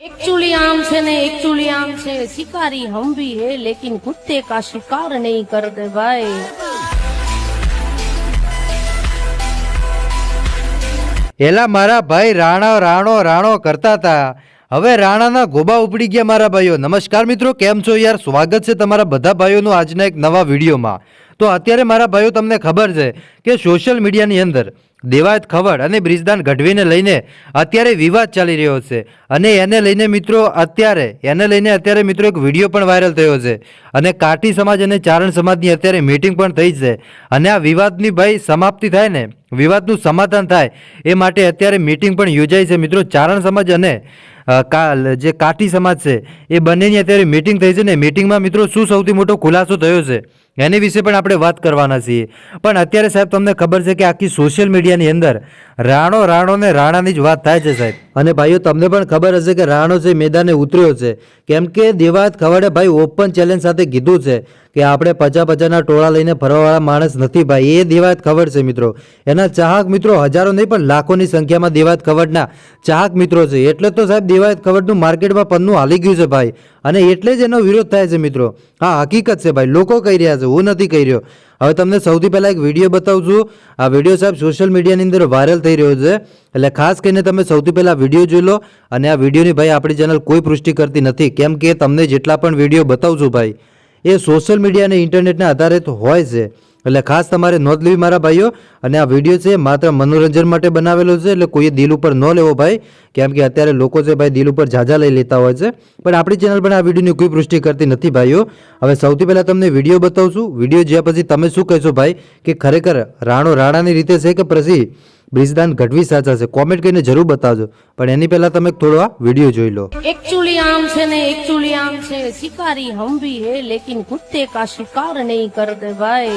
Actually આમ છે ને એકચુલી આમ છે શિકારી હમ ભી હે લેકિન કુત્તે કા શિકાર નહીં કર દે ભાઈ એલા મારા ભાઈ રાણા રાણો રાણો કરતા હતા હવે રાણાના ગોબા ઉપડી ગયા મારા ભાઈઓ નમસ્કાર મિત્રો કેમ છો યાર સ્વાગત છે તમારા બધા ભાઈઓનું આજના એક નવા વિડીયોમાં તો અત્યારે મારા ભાઈઓ તમને ખબર છે કે સોશિયલ મીડિયાની અંદર દેવાયત ખવડ અને બ્રિજદાન ગઢવીને લઈને અત્યારે વિવાદ ચાલી રહ્યો છે. અને એને લઈને મિત્રો અત્યારે, એને લઈને અત્યારે મિત્રો એક વીડિયો પણ વાયરલ થયો છે. અને કાઠી સમાજ અને ચારણ સમાજની અત્યારે મીટિંગ પણ થઈ છે. અને આ વિવાદની ભાઈ સમાપ્તિ થાય ને, વિવાદનું સમાધાન થાય એ માટે અત્યારે મીટિંગ પણ યોજાઈ છે મિત્રો. ચારણ સમાજ અને જે કાઠી સમાજ છે, એ બંનેની અત્યારે મિટિંગ થઈ છે ને મિટિંગમાં મિત્રો શું સૌથી મોટો ખુલાસો થયો છે? એની વિશે પણ આપણે વાત કરવાના છીએ. પણ અત્યારે સાહેબ તમને ખબર છે કે આખી સોશિયલ મીડિયાની અંદર રાણો રાણો ને રાણાની જ વાત થાય છે સાહેબ. અને ભાઈઓ, તમને પણ ખબર હશે કે રાણો છે મેદાને ઉતર્યો છે, કેમ કે દેવાત ખવડે ભાઈ ઓપન ચેલેન્જ સાથે કીધું છે કે આપણે પચા પચાના ટોળા લઈને ફરવાવાળા માણસ નથી ભાઈ. એ દેવાત ખબર છે મિત્રો. એના ચાહક મિત્રો હજારો નહીં, પણ લાખોની સંખ્યામાં દેવાત ખવડના ચાહક મિત્રો છે. એટલે તો સાહેબ દેવાત ખવડનું માર્કેટમાં પન્નું હાલી ગયું છે ભાઈ. અને એટલે જ એનો વિરોધ થાય છે મિત્રો. હા, હકીકત છે ભાઈ. લોકો કહી રહ્યા છે. હું નથી કહી રહ્યો. હવે તમને સૌથી પહેલાં એક વીડિયો બતાવું છું. આ વીડિયો સાહેબ સોશિયલ મીડિયાની અંદર વાયરલ થઈ રહ્યો છે. એટલે ખાસ કરીને તમે સૌથી પહેલાં વીડિયો જોઈ લો અને આ વિડીયોની ભાઈ આપણી ચેનલ કોઈ પુષ્ટિ કરતી નથી. કેમ કે તમને જેટલા પણ વીડિયો બતાવું છું ભાઈ, એ સોશિયલ મીડિયા અને ઇન્ટરનેટના આધારે હોય છે. એટલે ખાસ તમારે નોંધ લેવી મારા ભાઈઓ, અને આ વીડિયો છે માત્ર મનોરંજન માટે બનાવેલો છે, એટલે કોઈએ દિલ ઉપર ન લેવો ભાઈ, કેમ કે અત્યારે લોકો છે ભાઈ દિલ ઉપર ઝાઝા લઈ લેતા હોય છે. પણ આપણી ચેનલ પણ આ વિડીયોની કોઈ પૃષ્ટિ કરતી નથી ભાઈઓ. હવે સૌથી પહેલાં તમને વીડિયો બતાવશું. વીડિયો જ્યાં પછી તમે શું કહેશો ભાઈ? કે ખરેખર રાણો રાણાની રીતે છે કે પછી બ્રિજદાન ઘટવી સાચા છે? કોમેન્ટ કરીને જરૂર બતાવજો. પણ એની પહેલા તમે થોડો આ વીડિયો જોઈ લો. એકચુલી આમ છે ને એકચુલી આમ છે. શિકારી હમ ભી હે, લેકિન કુત્તે કા શિકાર નહીં કર દે ભાઈ.